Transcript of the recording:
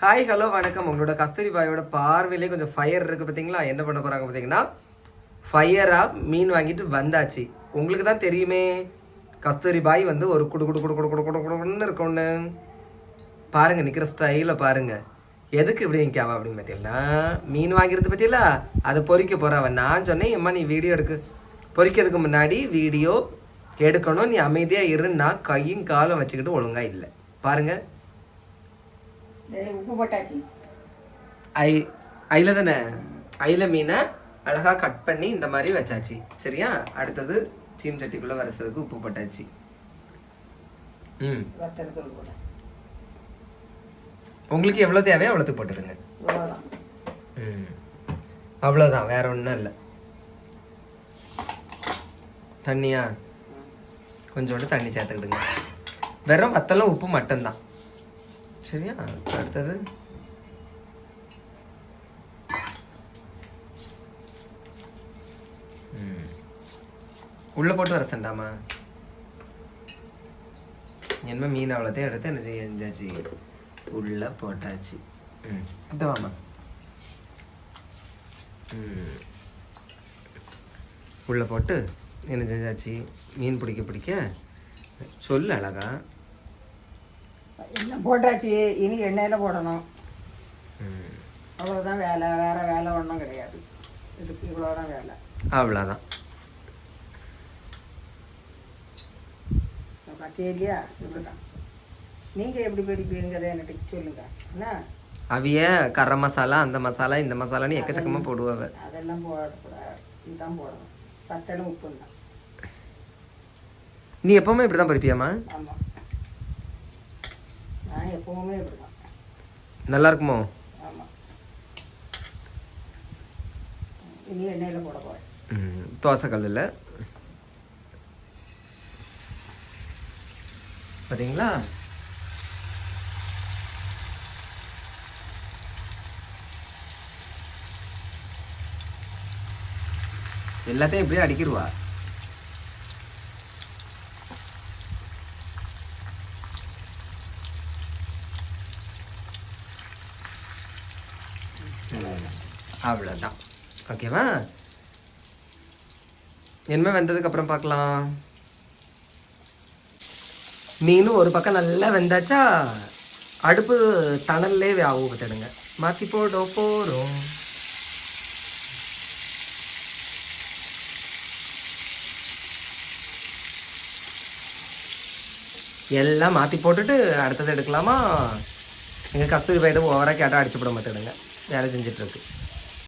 Hi hello வணக்கம். உங்களோட கஸ்தூரி பாயோட பார்வையிலே கொஞ்சம் ஃபயர் இருக்குது பார்த்தீங்களா? என்ன பண்ண போகிறாங்க பார்த்தீங்கன்னா ஃபயராக மீன் வாங்கிட்டு வந்தாச்சு. உங்களுக்கு தான் தெரியுமே கஸ்தூரி பாய் வந்து ஒரு குடு குடு குடு குடு குடு குடு குடுன்னு இருக்கும்னு பாருங்கள் நிற்கிற ஸ்டைலில் பாருங்கள் எதுக்கு இப்படி நிற்காவ அப்படின்னு பார்த்தீங்கன்னா மீன் வாங்கிறது பற்றியில அதை பொறிக்க போகிறவன் நான் சொன்னேன் அம்மா நீ வீடியோ எடுக்கு. பொறிக்கிறதுக்கு முன்னாடி வீடியோ எடுக்கணும். நீ அமைதியாக இருன்னா கையும் காலும் வச்சுக்கிட்டு ஒழுங்காக இல்லை. பாருங்கள் உப்பு போட்டாச்சு. ஐ ஐல தானே? ஐல மீனை அழகா கட் பண்ணி இந்த மாதிரி வச்சாச்சு. சரியா? அடுத்தது சீன் சட்டிக்குள்ள வரசதுக்கு உப்பு போட்டாச்சு. ம். உங்களுக்கு எவ்வளோ தேவையோ அவ்வளோத்துக்கு போட்டுடுங்க. ம். அவ்வளோதான் வேற ஒன்றும் இல்லை. தண்ணியா? கொஞ்சோண்டு தண்ணி சேர்த்துக்கிடுங்க. வெறும் வத்தலும் உப்பு மட்டும்தான். சரியா அடுத்தது ம். உள்ள போட்டு வர சண்டாமா என்ன மீன் அவ்வளோத்தையும் எடுத்து என்ன செஞ்சாச்சு உள்ள போட்டாச்சு ம் அதான் வாமா ம். உள்ள போட்டு என்ன செஞ்சாச்சு மீன் பிடிக்க பிடிக்க சொல்லு அழகா எல்லாம் போட்டாச்சு? இனி எண்ணெயில் போடணும். அவ்வளோதான் வேலை. வேற வேலை ஒன்றும் கிடையாது. இதுக்கு இவ்வளோதான் வேலை. அவ்வளோதான் இல்லையா இப்படிதான். நீங்கள் எப்படி பெரிப்பீங்கிறத என்கிட்ட சொல்லுங்க. என்ன அவிய கரம் மசாலா அந்த மசாலா இந்த மசாலான்னு எக்கச்சக்கமாக போடுவாவ அதெல்லாம் போடக்கூடாது. இதுதான் போடணும். பத்தலும் உப்பு தான். நீ எப்பவுமே இப்படி தான் பறிப்பியாமா ஆமாம் நான் எப்பவுமே இப்படி தான் நல்லா இருக்குமோ ஆமாம் இனி எண்ணெயில் போட போகிறேன் ம், தோசைக்கல்லில் பார்த்தீங்களா எல்லாத்தையும் இப்படியே அடிக்கிடுவா ம், அவ்வளோதான் ஓகேவா என்ன வெந்ததுக்கப்புறம் பார்க்கலாம். மீனும் ஒரு பக்கம் நல்லா வெந்தாச்சா? அடுப்பு தணல்லே ஆகும் பார்த்துடுங்க. மாற்றி போட போகிறோம் எல்லாம் மாற்றி போட்டுட்டு அடுத்தது எடுக்கலாமா? எங்கள் கஸ்தூரி பையிட்டு ஓவராக கேட்டால் அடிச்சு போட மாட்டேடுங்க வேலை செஞ்சிட்ருக்கு